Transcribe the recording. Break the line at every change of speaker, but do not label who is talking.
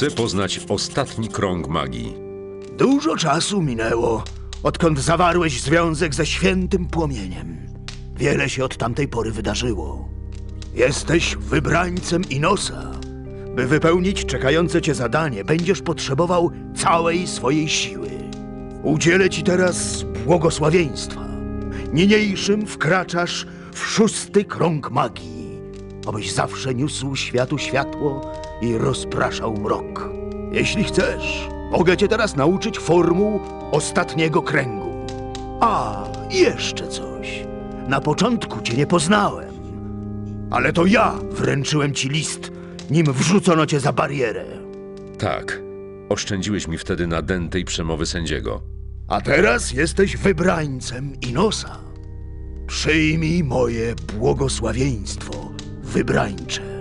Chcę poznać ostatni krąg magii.
Dużo czasu minęło, odkąd zawarłeś związek ze świętym płomieniem. Wiele się od tamtej pory wydarzyło. Jesteś wybrańcem Inosa. By wypełnić czekające cię zadanie, będziesz potrzebował całej swojej siły. Udzielę ci teraz błogosławieństwa. Niniejszym wkraczasz w szósty krąg magii, abyś zawsze niósł światu światło i rozpraszał mrok. Jeśli chcesz, mogę cię teraz nauczyć formuł ostatniego kręgu. A, jeszcze coś. Na początku cię nie poznałem, ale to ja wręczyłem ci list, nim wrzucono cię za barierę.
Tak, oszczędziłeś mi wtedy nadętej przemowy sędziego.
A teraz jesteś wybrańcem Inosa. Przyjmij moje błogosławieństwo, wybrańcze.